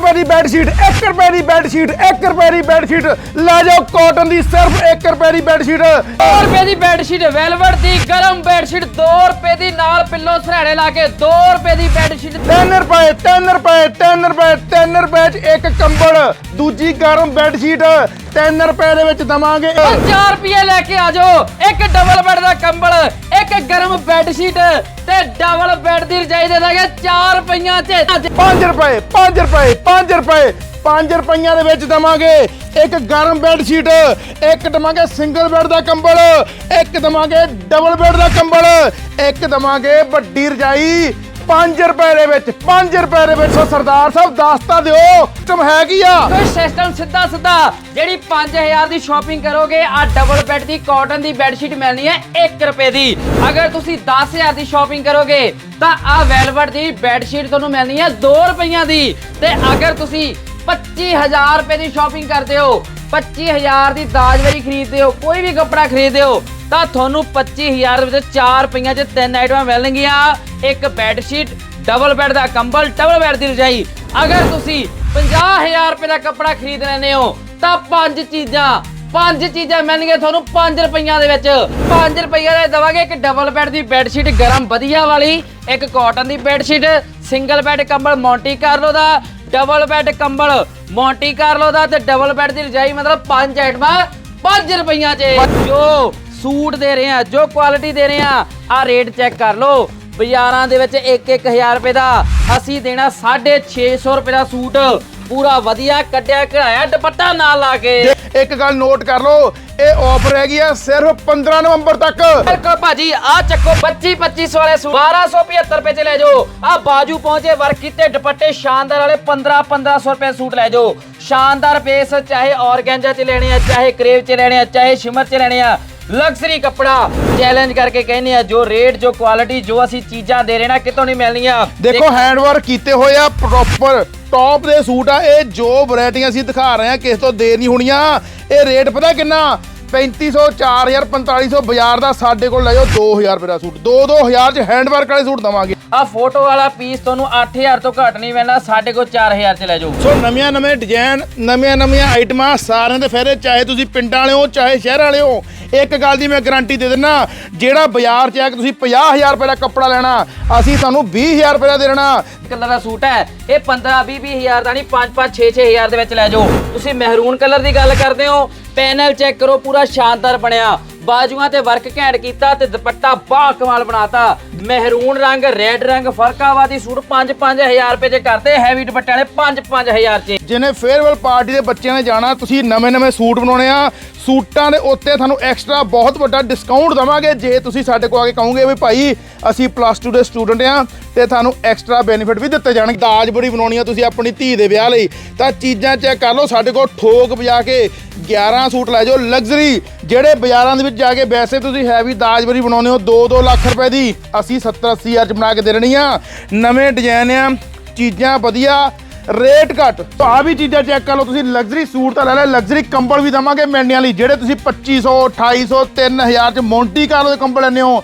ਰੁਪਏ ਦੀ bed sheet 1 ਰੁਪਏ ਦੀ ਬੈੱਡ ਸ਼ੀਟ 1 ਰੁਪਏ ਦੀ ਬੈੱਡ ਸ਼ੀਟ ਲੈ ਜਾਓ ਕਾਟਨ ਦੀ ਸਿਰਫ 1 ਰੁਪਏ ਦੀ ਬੈੱਡ ਸ਼ੀਟ 2 ਰੁਪਏ ਦੀ ਬੈੱਡ ਸ਼ੀਟ ਵੈਲਵਟ ਦੀ ਗਰਮ ਬੈੱਡ ਸ਼ੀਟ 2 ਰੁਪਏ ਦੀ ਨਾਲ ਪਿੱਲੋ ਸਰਾੜੇ ਲਾ ਕੇ 2 ਰੁਪਏ ਦੀ ਬੈੱਡ ਸ਼ੀਟ 3 ਰੁਪਏ 3 ਰੁਪਏ 3 ਰੁਪਏ 3 ਰੁਪਏ ਚ ਇੱਕ ਕੰਬਲ। ਦੂਜੀ ਗਰਮ ਬੈੱਡ ਸ਼ੀਟ 3 ਰੁਪਏ ਦੇ ਵਿੱਚ ਦਵਾਂਗੇ। 4 ਰੁਪਏ ਲੈ ਕੇ ਆ ਜਾਓ। ਇੱਕ ਡਬਲ ਬੈੱਡ ਦਾ ਕੰਬਲ ਇੱਕ ਗਰਮ ਬੈੱਡ ਸ਼ੀਟ ਤੇ ਡਬਲ ਬੈੱਡ ਦੀ ਰਜਾਈ ਦੇ ਦਾਂਗੇ 4 ਰੁਪਈਆਂ ਚ। 5 ਰੁਪਏ 5 ਰੁਪਏ 5 ਰੁਪਏ। 5 ਰੁਪਈਆਂ ਦੇ ਵਿੱਚ ਦਵਾਂਗੇ ਇੱਕ ਗਰਮ ਬੈੱਡ ਸ਼ੀਟ ਇੱਕ ਦਵਾਂਗੇ ਸਿੰਗਲ ਬੈੱਡ ਦਾ ਕੰਬਲ, ਇੱਕ ਦਵਾਂਗੇ ਡਬਲ ਬੈੱਡ ਦਾ ਕੰਬਲ, ਇੱਕ ਦਵਾਂਗੇ ਵੱਡੀ ਰਜਾਈ 5 ਰੁਪਏ ਦੇ ਵਿੱਚ 5 ਰੁਪਏ ਦੇ ਵਿੱਚ ਸੋ ਸਰਦਾਰ ਸਾਹਿਬ, ਦੱਸ ਦਿਓ, ਸਿਸਟਮ ਹੈ ਕੀ ਆ? ਕੋਈ ਸਿਸਟਮ ਸਿੱਧਾ ਸਿੱਧਾ, ਜਿਹੜੀ 5000 ਦੀ ਸ਼ਾਪਿੰਗ ਕਰੋਗੇ ਆ ਡਬਲ ਬੈੱਡ ਦੀ ਕਾਟਨ ਦੀ ਬੈੱਡ ਸ਼ੀਟ ਮਿਲਣੀ ਹੈ 1 ਰੁਪਏ ਦੀ। ਅਗਰ ਤੁਸੀਂ 10000 ਦੀ ਸ਼ਾਪਿੰਗ ਕਰੋਗੇ, ਤਾਂ ਆ ਵੈਲਵਟ ਦੀ ਬੈੱਡ ਸ਼ੀਟ ਤੁਹਾਨੂੰ ਮਿਲਣੀ ਹੈ 2 ਰੁਪਈਆਂ ਦੀ। ਤੇ ਅਗਰ ਤੁਸੀਂ 25000 ਰੁਪਏ ਦੀ ਸ਼ਾਪਿੰਗ ਕਰਦੇ ਹੋ 25000 ਦੀ ਦਾਜਵਰੀ ਖਰੀਦਦੇ ਹੋ, ਕੋਈ ਵੀ ਕੱਪੜਾ ਖਰੀਦਦੇ ਹੋ, ਤਾਂ ਤੁਹਾਨੂੰ 25000 ਦੇ ਵਿੱਚ 4 ਰੁਪਈਆਂ 'ਚ ਤਿੰਨ ਆਈਟਮਾਂ ਮਿਲਣਗੀਆਂ। ਇੱਕ ਬੈੱਡ ਸ਼ੀਟ ਡਬਲ ਬੈੱਡ ਦਾ ਕੰਬਲ ਡਬਲ ਬੈੱਡ ਦੀ ਰਜਾਈ। ਅਗਰ ਤੁਸੀਂ 50000 ਰੁਪਏ ਦਾ ਕੱਪੜਾ ਖਰੀਦ ਲੈਂਦੇ ਹੋ, ਤਾਂ ਪੰਜ ਚੀਜ਼ਾਂ ਪੰਜ ਚੀਜ਼ਾਂ ਮਿਲਣਗੀਆਂ ਤੁਹਾਨੂੰ 5 ਰੁਪਈਆਂ ਦੇ ਵਿੱਚ। 5 ਰੁਪਈਆ ਦੇ ਦਵਾਂਗੇ ਇੱਕ ਡਬਲ ਬੈੱਡ ਦੀ ਬੈੱਡ ਸ਼ੀਟ ਗਰਮ ਵਧੀਆ ਵਾਲੀ, ਇੱਕ ਕਾਟਨ ਦੀ ਬੈੱਡ ਸ਼ੀਟ ਸਿੰਗਲ ਬੈੱਡ ਕੰਬਲ ਮੌਂਟੀ ਕਾਰਲੋ ਦਾ ਡਬਲ ਬੈੱਡ ਕੰਬਲ। ਮੌਂਟੀ ਕਾਰਲੋ ਦਾ ਤੇ ਡਬਲ ਬੈੱਡ ਦੀ ਰਜਾਈ ਮਤਲਬ ਪੰਜ ਆਈਟਮਾਂ 5 ਰੁਪਈਆਂ 'ਚ। ਜੋ ਸੂਟ ਦੇ ਰਹੇ ਆ, ਜੋ ਕੁਆਲਿਟੀ ਦੇ ਰਹੇ ਆ ਆ ਰੇਟ ਚੈੱਕ ਕਰ ਲਓ। ਬਾਜ਼ਾਰਾਂ ਦੇ ਵਿੱਚ 1-1000 ਰੁਪਏ ਦਾ ਅਸੀਂ ਦੇਣਾ 650 ਰੁਪਏ ਦਾ ਸੂਟ। ਪੂਰਾ ਵਧੀਆ ਕੱਢਿਆ ਘੜਾਇਆ ਦੁਪੱਟਾ ਨਾਲ ਲਾ ਕੇ। ਇੱਕ ਗੱਲ ਨੋਟ ਕਰ ਲਓ ਇਹ ਆਫਰ ਹੈਗੀ ਆ ਸਿਰਫ 15 ਨਵੰਬਰ ਤੱਕ। ਬਿਲਕੁਲ ਭਾਜੀ ਆ ਚੱਕੋ 25 25 ਵਾਲੇ ਸੂਟ 1275 ਰੁਪਏ ਚ ਲੈ ਜਾਓ। ਆ ਬਾਜੂ ਪਹੁੰਚੇ ਵਰਕ ਕੀਤੇ ਦੁਪੱਟੇ ਸ਼ਾਨਦਾਰ ਵਾਲੇ 15 1500 ਰੁਪਏ ਸੂਟ ਲੈ ਜਾਓ। ਸ਼ਾਨਦਾਰ ਪੇਸ ਚਾਹੇ ਔਰਗੈਂਜਾ ਚ ਲੈਣੇ ਆ ਚਾਹੇ ਕਰੇਵ ਚ ਲੈਣੇ ਆ ਚਾਹੇ ਸ਼ਿਮਰ ਚ ਲੈਣੇ ਆ। ਲਗਜ਼ਰੀ ਕੱਪੜਾ ਚੈਲੰਜ ਕਰਕੇ ਕਹਿੰਦੇ ਆ ਜੋ ਰੇਟ ਜੋ ਕੁਆਲਿਟੀ ਜੋ ਅਸੀਂ ਚੀਜ਼ਾਂ ਦੇ ਰਹੇ ਨਾ ਕਿਤੋਂ ਨਹੀਂ ਮਿਲਣੀਆਂ। ਦੇਖੋ ਹੈਂਡ ਵਰਕ ਕੀਤੇ ਹੋਏ ਆ ਪ੍ਰੋਪਰ ਟੌਪ ਦੇ ਸੂਟ ਆ ਇਹ ਜੋ ਵੈਰਾਈਟੀਆਂ ਅਸੀਂ ਦਿਖਾ ਰਹੇ ਆ ਕਿਸ ਤੋਂ ਦੇ ਨਹੀਂ ਹੋਣੀਆਂ। ਇਹ ਰੇਟ ਪਤਾ ਕਿੰਨਾ? 3500 4000 4500 ਬਾਜ਼ਾਰ ਦਾ ਸਾਡੇ ਕੋਲ ਲੈ ਜਾਓ 2000 ਰੁਪਏ ਦਾ ਸੂਟ। 2 2000 ਚ ਹੈਂਡ ਵਰਕ ਵਾਲੇ ਸੂਟ ਦਵਾਂਗੇ। ਆ ਫੋਟੋ ਵਾਲਾ ਪੀਸ ਤੁਹਾਨੂੰ 8000 ਤੋਂ ਘੱਟ ਨਹੀਂ ਮਿਲਣਾ ਸਾਡੇ ਕੋਲ 4000 ਚ ਲੈ ਜਾਓ। ਸੋ ਨਵੀਆਂ ਨਵੇਂ ਡਿਜ਼ਾਈਨ ਨਵੀਆਂ ਨਵੀਆਂ ਆਈਟਮਾਂ ਸਾਰਿਆਂ ਦੇ ਫਾਇਦੇ ਚਾਹੇ ਤੁਸੀਂ ਪਿੰਡਾਂ ਵਾਲੇ ਹੋ ਚਾਹੇ ਸ਼ਹਿਰ ਵਾਲੇ ਹੋ। ਇੱਕ ਗੱਲ ਦੀ ਮੈਂ ਗਾਰੰਟੀ ਦੇ ਦਿੰਨਾ, ਜਿਹੜਾ ਬਾਜ਼ਾਰ 'ਚ ਆ ਕੇ ਤੁਸੀਂ 50000 ਰੁਪਏ ਦਾ ਕੱਪੜਾ ਲੈਣਾ, ਅਸੀਂ ਤੁਹਾਨੂੰ 20000 ਰੁਪਏ ਦਾ ਦੇਣਾ। ਕਲਰ ਦਾ ਸੂਟ ਹੈ, ਇਹ 15 20 20000 ਦਾ ਨਹੀਂ 5 5 6 6000 ਦੇ ਵਿੱਚ ਲੈ ਜਾਓ। ਤੁਸੀਂ ਮਹਿਰੂਨ ਕਲਰ ਦੀ ਗੱਲ ਕਰਦੇ ਹੋ, ਪੈਨਲ ਚੈੱਕ ਕਰੋ, ਪੂਰਾ ਸ਼ਾਨਦਾਰ ਬਣਿਆ। ਬਾਜੂਆਂ ਤੇ ਵਰਕ ਘੈਂਟ ਕੀਤਾ ਤੇ ਦੁਪੱਟਾ ਬਾ ਕਮਾਲ ਬਣਾਤਾ। ਮਹਿਰੂਨ ਰੰਗ, ਰੈੱਡ ਰੰਗ, ਫਰਕਾਵਾਦੀ ਸੂਟ 5 5000 ਰੁਪਏ ਚ ਕਰਤੇ। ਹੈਵੀ ਦੁਪੱਟੇ ਵਾਲੇ 5 5000 ਚ। ਜਿਹਨੇ ਫੇਅਰਵੈਲ ਪਾਰਟੀ ਦੇ ਬੱਚਿਆਂ ਨੇ ਜਾਣਾ, ਤੁਸੀਂ ਨਵੇਂ ਨਵੇਂ ਸੂਟ ਬਣਾਉਣੇ ਆ। ਸੂਟਾਂ ਦੇ ਉੱਤੇ ਤੁਹਾਨੂੰ ਐਕਸਟਰਾ ਬਹੁਤ ਵੱਡਾ ਡਿਸਕਾਊਂਟ ਦਵਾਂਗੇ। ਜੇ ਤੁਸੀਂ ਸਾਡੇ ਕੋਲ ਆ ਕੇ ਕਹੋਗੇ ਵੀ ਭਾਈ, ਅਸੀਂ ਪਲੱਸ 2 ਦੇ ਸਟੂਡੈਂਟ ਆ ਤੇ ਤੁਹਾਨੂੰ ਐਕਸਟਰਾ ਬੈਨੀਫਿਟ ਵੀ ਦਿੱਤੇ ਜਾਣਗੇ। ਦਾਜ ਬੜੀ ਬਣਾਉਣੀ ਆ ਤੁਸੀਂ ਆਪਣੀ ਧੀ ਦੇ ਵਿਆਹ ਲਈ। ਤਾਂ ਚੀਜ਼ਾਂ ਚੈੱਕ ਕਰ ਲਓ, ਸਾਡੇ ਕੋਲ ਠੋਕ ਵਜਾ ਕੇ 11 ਸੂਟ ਲੈ ਜਾਓ। ਲਗਜ਼ਰੀ ਜਿਹੜੇ ਬਾਜ਼ਾਰਾਂ ਦੇ ਵਿੱਚ ਜਾ ਕੇ ਵੈਸੇ ਤੁਸੀਂ ਹੈਵੀ ਦਾਜ ਦਾਜਬਰੀ ਬਣਾਉਂਦੇ ਹੋ 2-2 ਲੱਖ ਰੁਪਏ ਦੀ। ਅਸੀਂ 70-80 ਹਜ਼ਾਰ ਚ ਬਣਾ ਕੇ ਦੇ ਦੇਣੀ ਆ। ਨਵੇਂ ਡਿਜ਼ਾਈਨ ਆ, ਚੀਜ਼ਾਂ ਵਧੀਆ ਰੇਟ ਘੱਟ। ਤਾਂ ਆ ਵੀ ਚੀਜ਼ਾਂ ਚੈੱਕ ਕਰ ਲਓ ਤੁਸੀਂ। ਲਗਜ਼ਰੀ ਸੂਟ ਤਾਂ ਲੈ ਲੈ ਲਗਜ਼ਰੀ ਕੰਬਲ ਵੀ ਦਵਾਂਗੇ ਮੈਂਡੀਆਂ ਲਈ। ਜਿਹੜੇ ਤੁਸੀਂ 2500 2800 3000 ਚ ਮੌਂਟੀ ਕਾਰਲੋ ਦੇ ਕੰਬਲ ਲੈਂਦੇ ਹੋ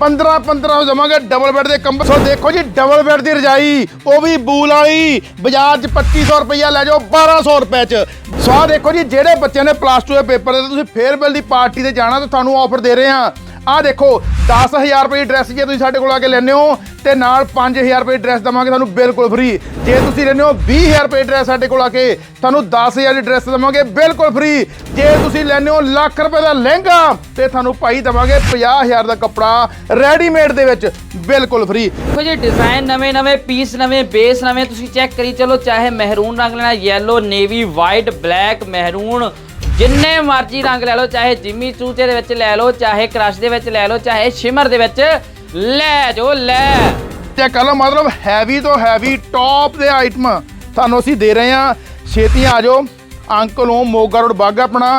15 1500 ਦੇਵਾਂਗੇ ਡਬਲ ਬੈੱਡ ਦੇ ਕੰਬਲ ਸੋ ਦੇਖੋ ਜੀ ਡਬਲ ਬੈੱਡ ਦੀ ਰਜਾਈ, ਉਹ ਵੀ ਬੂਲ ਵਾਲੀ, ਬਾਜ਼ਾਰ 'ਚ 2500 ਰੁਪਈਆ ਲੈ ਜਾਓ 1200 ਰੁਪਏ 'ਚ। ਸੋ ਆਹ ਦੇਖੋ ਜੀ, ਜਿਹੜੇ ਬੱਚਿਆਂ ਨੇ ਪਲੱਸ 2 ਦੇ ਪੇਪਰ ਦੇ ਤੁਸੀਂ ਫੇਅਰਵੈਲ ਦੀ ਪਾਰਟੀ ਤੇ ਜਾਣਾ ਤਾਂ ਤੁਹਾਨੂੰ ਆਫਰ ਦੇ ਰਹੇ ਹਾਂ। ਆਹ ਦੇਖੋ 10000 ਰੁਪਏ ਦੀ ਡਰੈਸ ਜੇ ਤੁਸੀਂ ਸਾਡੇ ਕੋਲ ਆ ਕੇ ਲੈਂਦੇ ਹੋ, ਤੇ ਨਾਲ 5000 ਰੁਪਏ ਦੀ ਡਰੈਸ ਦਵਾਂਗੇ ਤੁਹਾਨੂੰ ਬਿਲਕੁਲ ਫ੍ਰੀ ਜੇ ਤੁਸੀਂ ਲੈਂਦੇ ਹੋ 20000 ਰੁਪਏ ਦੀ ਡਰੈਸ ਸਾਡੇ ਕੋਲ ਆ ਕੇ, ਤੁਹਾਨੂੰ 10000 ਦੀ ਡਰੈਸ ਦਵਾਂਗੇ ਬਿਲਕੁਲ ਫ੍ਰੀ ਜੇ ਤੁਸੀਂ ਲੈਂਦੇ ਹੋ ਲੱਖ ਰੁਪਏ ਦਾ ਲਹਿੰਗਾ, ਤੇ ਤੁਹਾਨੂੰ ਭਾਈ ਦਵਾਂਗੇ 50000 ਦਾ ਕੱਪੜਾ ਰੈਡੀਮੇਡ ਦੇ ਵਿੱਚ, ਬਿਲਕੁਲ ਫ੍ਰੀ ਦੇਖੋ ਜੀ ਡਿਜ਼ਾਈਨ ਨਵੇਂ ਨਵੇਂ ਪੀਸ ਨਵੇਂ ਬੇਸ ਨਵੇਂ, ਤੁਸੀਂ ਚੈੱਕ ਕਰੀ, ਚਲੋ ਚਾਹੇ ਮਹਿਰੂਨ ਰੰਗ ਲੈਣਾ ਯੈਲੋ ਨੇਵੀ ਵਾਈਟ ਬਲੈਕ ਮਹਿਰੂਨ ਜਿੰਨੇ ਮਰਜ਼ੀ ਰੰਗ ਲੈ ਲਓ, ਚਾਹੇ ਜਿਮੀ ਚੂਚੇ ਦੇ ਵਿੱਚ ਲੈ ਲਓ, ਚਾਹੇ ਕ੍ਰਸ਼ ਦੇ ਵਿੱਚ ਲੈ ਲਓ, ਚਾਹੇ ਸ਼ਿਮਰ ਦੇ ਵਿੱਚ ਲੈ ਜੋ ਲੈ। ਚੈੱਕ ਕਰ ਲਓ ਮਤਲਬ ਹੈਵੀ ਤੋਂ ਹੈਵੀ ਟੌਪ ਦੇ ਆਈਟਮ ਤੁਹਾਨੂੰ ਅਸੀਂ ਦੇ ਰਹੇ ਹਾਂ। ਛੇਤੀ ਆ ਜਾਓ। ਅੰਕਲ ਹੋਮ ਮੋਗਾ ਰੋਡ ਬਾਗਾ ਆਪਣਾ।